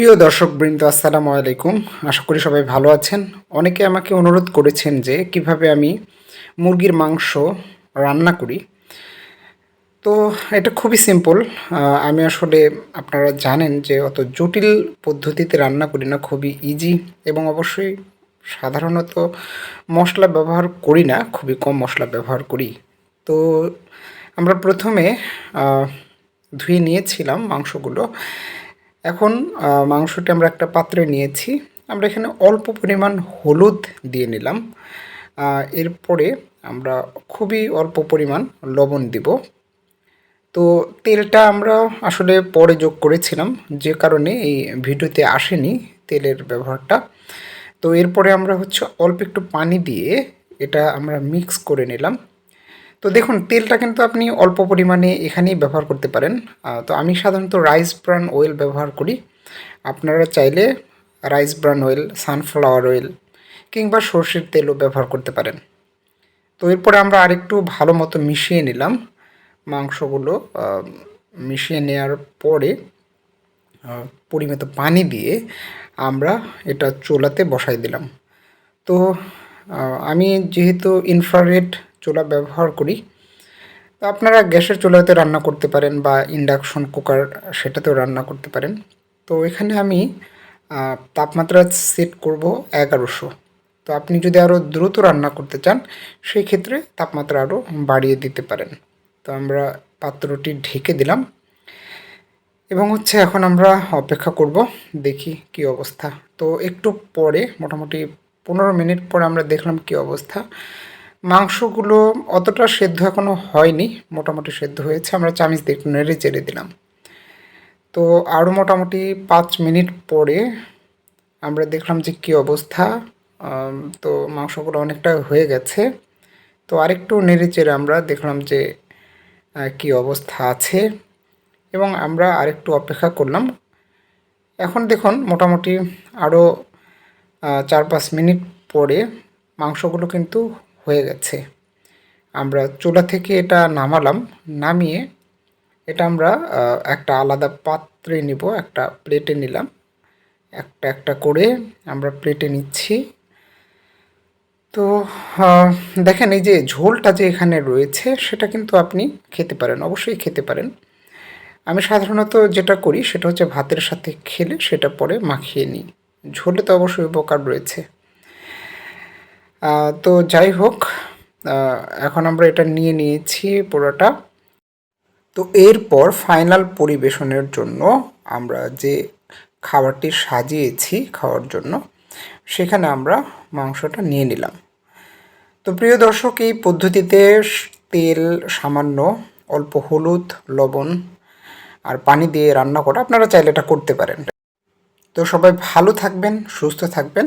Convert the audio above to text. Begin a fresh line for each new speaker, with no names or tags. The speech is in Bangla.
প্রিয় দর্শকবৃন্দ, আসসালামু আলাইকুম। আশা করি সবাই ভালো আছেন। অনেকে আমাকে অনুরোধ করেছেন যে কীভাবে আমি মুরগির মাংস রান্না করি। তো এটা খুবই সিম্পল আমি আসলে আপনারা জানেন যে অত জটিল পদ্ধতিতে রান্না করি না, খুবই ইজি এবং অবশ্যই সাধারণত মশলা ব্যবহার করি না, খুবই কম মশলা ব্যবহার করি। তো আমরা প্রথমে ধুয়ে নিয়েছিলাম মাংসগুলো। এখন মাংসটি আমরা একটা পাত্রে নিয়েছি। আমরা এখানে অল্প পরিমাণ হলুদ দিয়ে নিলাম। এরপরে আমরা খুবই অল্প পরিমাণ লবণ দিব। তো তেলটা আমরা আসলে পরে যোগ করেছিলাম, যে কারণে এই ভিডিওতে আসেনি তেলের ব্যবহারটা। তো এরপরে আমরা হচ্ছে অল্প একটু পানি দিয়ে এটা আমরা মিক্স করে নিলাম। তো দেখুন, তেলটা কিন্তু আপনি অল্প পরিমাণে এখানেই ব্যবহার করতে পারেন। তো আমি সাধারণত রাইস ব্রান অয়েল ব্যবহার করি। আপনারা চাইলে rice bran oil, sunflower oil কিংবা সর্ষের তেলও ব্যবহার করতে পারেন। তো এরপরে আমরা আরেকটু ভালো মতো মিশিয়ে নিলাম মাংসগুলো। মিশিয়ে নেওয়ার পরে পরিমিত পানি দিয়ে আমরা এটা চোলাতে বসাই দিলাম। তো আমি যেহেতু ইনফ্রারেড চুলা ব্যবহার করি। তো আপনারা গ্যাসের চুলাতে রান্না করতে পারেন বা ইন্ডাকশন কুকার সেটাতেও রান্না করতে পারেন। তো এখানে আমি তাপমাত্রা সেট করব এগারোশো। তো আপনি যদি আরও দ্রুত রান্না করতে চান, সেই ক্ষেত্রে তাপমাত্রা আরও বাড়িয়ে দিতে পারেন। তো আমরা পাত্রটি ঢেকে দিলাম। এবং হচ্ছে এখন আমরা অপেক্ষা করব, দেখি কি অবস্থা। তো একটু পরে, মোটামুটি পনেরো মিনিট পরে আমরা দেখলাম কি অবস্থা। মাংসগুলো অতটা সেদ্ধ এখনও হয়নি, মোটামুটি সেদ্ধ হয়েছে। আমরা চামিচ দিয়ে একটু নেড়ে চেড়ে দিলাম। তো আরও মোটামুটি পাঁচ মিনিট পরে আমরা দেখলাম যে কী অবস্থা। তো মাংসগুলো অনেকটা হয়ে গেছে। তো আরেকটু নেড়ে চেড়ে আমরা দেখলাম যে কী অবস্থা আছে। এবং আমরা আরেকটু অপেক্ষা করলাম। এখন দেখুন, মোটামুটি আরও চার পাঁচ মিনিট পরে মাংসগুলো কিন্তু হয়ে গেছে। আমরা চুলা থেকে এটা নামালাম, নামিয়ে এটা আমরা একটা আলাদা পাত্রে নিব, একটা প্লেটে নিলাম। একটা একটা করে আমরা প্লেটে নিচ্ছি। তো দেখেন এই যে ঝোলটা যে এখানে রয়েছে, সেটা কিন্তু আপনি খেতে পারেন, অবশ্যই খেতে পারেন। আমি সাধারণত যেটা করি, সেটা হচ্ছে ভাতের সাথে খেলে সেটা পরে মাখিয়ে নিই। ঝোলে তো অবশ্যই উপকার রয়েছে। তো যাই হোক এখন আমরা এটা নিয়ে নিয়েছি পুরোটা। তো এরপর ফাইনাল পরিবেশনের জন্য আমরা যে খাবারটি সাজিয়েছি খাওয়ার জন্য, সেখানে আমরা মাংসটা নিয়ে নিলাম। তো প্রিয় দর্শক, এই পদ্ধতিতে তেল, সামান্য অল্প হলুদ, লবণ আর পানি দিয়ে রান্না করা আপনারা চাইলে এটা করতে পারেন। তো সবাই ভালো থাকবেন, সুস্থ থাকবেন।